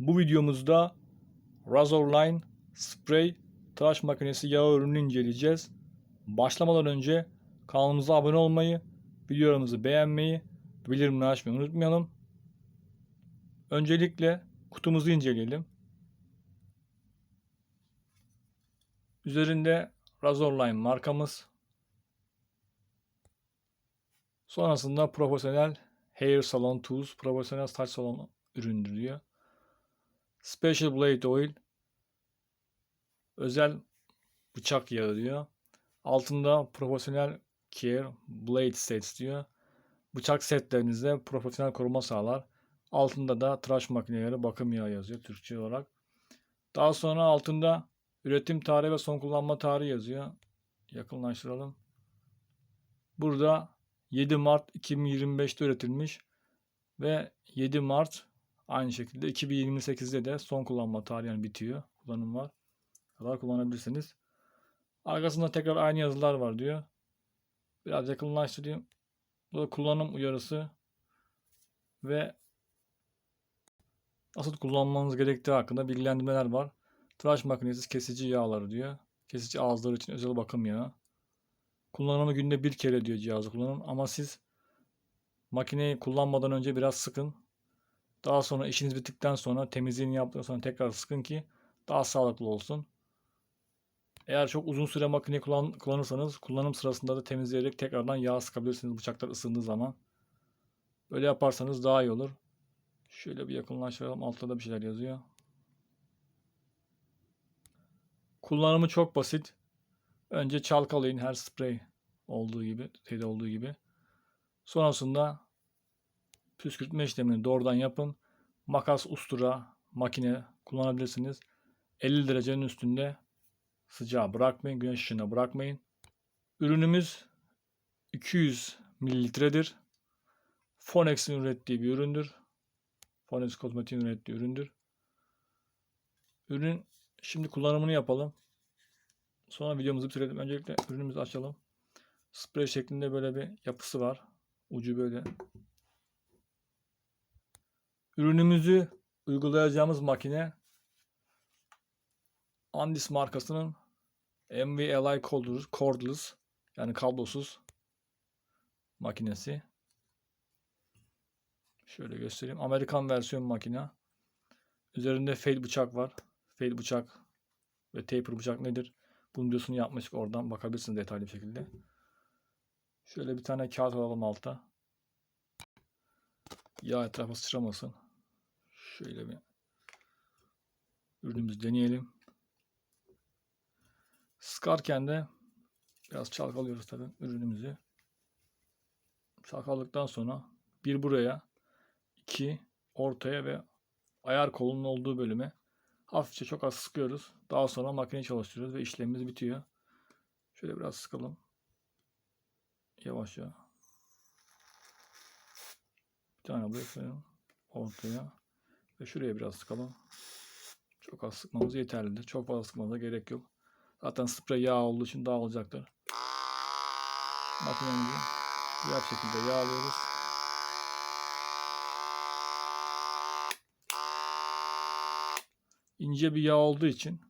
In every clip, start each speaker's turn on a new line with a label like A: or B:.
A: Bu videomuzda Razorline Spray tıraş makinesi yağ ürününü inceleyeceğiz. Başlamadan önce kanalımıza abone olmayı, videolarımızı beğenmeyi, bildirimleri açmayı unutmayalım. Öncelikle kutumuzu inceleyelim. Üzerinde Razorline markamız. Sonrasında profesyonel Hair Salon Tools, profesyonel saç salonu üründür diyor. Special Blade Oil, özel bıçak yağı diyor. Altında profesyonel care blade sets diyor. Bıçak setlerinizde profesyonel koruma sağlar. Altında da tıraş makineleri bakım yağı yazıyor Türkçe olarak. Daha sonra altında üretim tarihi ve son kullanma tarihi yazıyor. Yakınlaştıralım. Burada 7 Mart 2025'te üretilmiş ve 7 Mart aynı şekilde 2028'de de son kullanma tarihi yani bitiyor. Kullanım var. Kadar kullanabilirsiniz. Arkasında tekrar aynı yazılar var diyor. Biraz yakınlaştırayım. Bu da kullanım uyarısı ve nasıl kullanmanız gerektiği hakkında bilgilendirmeler var. Tıraş makinesi kesici yağları diyor. Kesici ağızları için özel bakım yağı. Kullanımı günde bir kere diyor cihazı kullanın ama siz makineyi kullanmadan önce biraz sıkın. Daha sonra işiniz bittikten sonra temizliğini yaptıktan sonra tekrar sıkın ki daha sağlıklı olsun. Eğer çok uzun süre makineyi kullan, kullanırsanız kullanım sırasında da temizleyerek tekrardan yağ sıkabilirsiniz bıçaklar ısındığı zaman. Böyle yaparsanız daha iyi olur. Şöyle bir yakınlaştıralım. Altta da bir şeyler yazıyor. Kullanımı çok basit. Önce çalkalayın her sprey olduğu gibi, şeyde olduğu gibi. Sonrasında püskürtme işlemini doğrudan yapın. Makas, ustura, makine kullanabilirsiniz. 50 derecenin üstünde sıcağı bırakmayın. Güneş ışığına bırakmayın. Ürünümüz 200 mililitredir. Fonex'in ürettiği bir üründür. Fonex Kozmetik'in ürettiği üründür. Ürün şimdi kullanımını yapalım. Sonra videomuzu bitirelim. Öncelikle ürünümüzü açalım. Sprey şeklinde böyle bir yapısı var. Ucu böyle. Ürünümüzü uygulayacağımız makine Andis markasının MVLI cordless, yani kablosuz makinesi. Şöyle göstereyim. Amerikan versiyon makine. Üzerinde fail bıçak var. Fail bıçak ve taper bıçak nedir? Bunun videosunu yapmıştık. Oradan bakabilirsiniz detaylı bir şekilde. Şöyle bir tane kağıt alalım alta. Yağ etrafa sıçramasın. Şöyle bir ürünümüzü deneyelim. Sıkarken de biraz çalkalıyoruz tabi ürünümüzü. Çalkaladıktan sonra bir buraya, iki ortaya ve ayar kolunun olduğu bölüme hafifçe çok az sıkıyoruz. Daha sonra makineyi çalıştırıyoruz ve işlemimiz bitiyor. Şöyle biraz sıkalım. Yavaşça. Bir tane buraya koyalım. Ortaya. Ve şuraya biraz sıkalım. Çok az sıkmamız yeterlidir. Çok fazla sıkmamıza gerek yok. Zaten sprey yağ olduğu için dağılacaktır. Makinemizi güzel şekilde yağlıyoruz. ince bir yağ olduğu için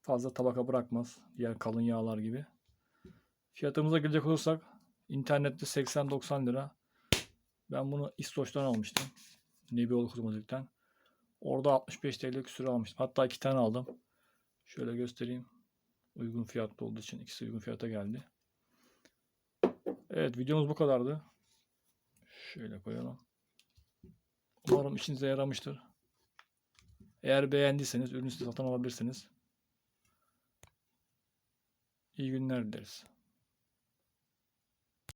A: fazla tabaka bırakmaz. Diğer kalın yağlar gibi. Fiyatımıza gelecek olursak internette 80-90 lira. Ben bunu İstoç'tan almıştım. Nebioğlu Kozmetik'ten. Orada 65 TL küsur almıştım. Hatta iki tane aldım. Şöyle göstereyim. Uygun fiyatlı olduğu için ikisi uygun fiyata geldi. Evet videomuz bu kadardı. Şöyle koyalım. Umarım işinize yaramıştır. Eğer beğendiyseniz ürünü satın alabilirsiniz. İyi günler dileriz.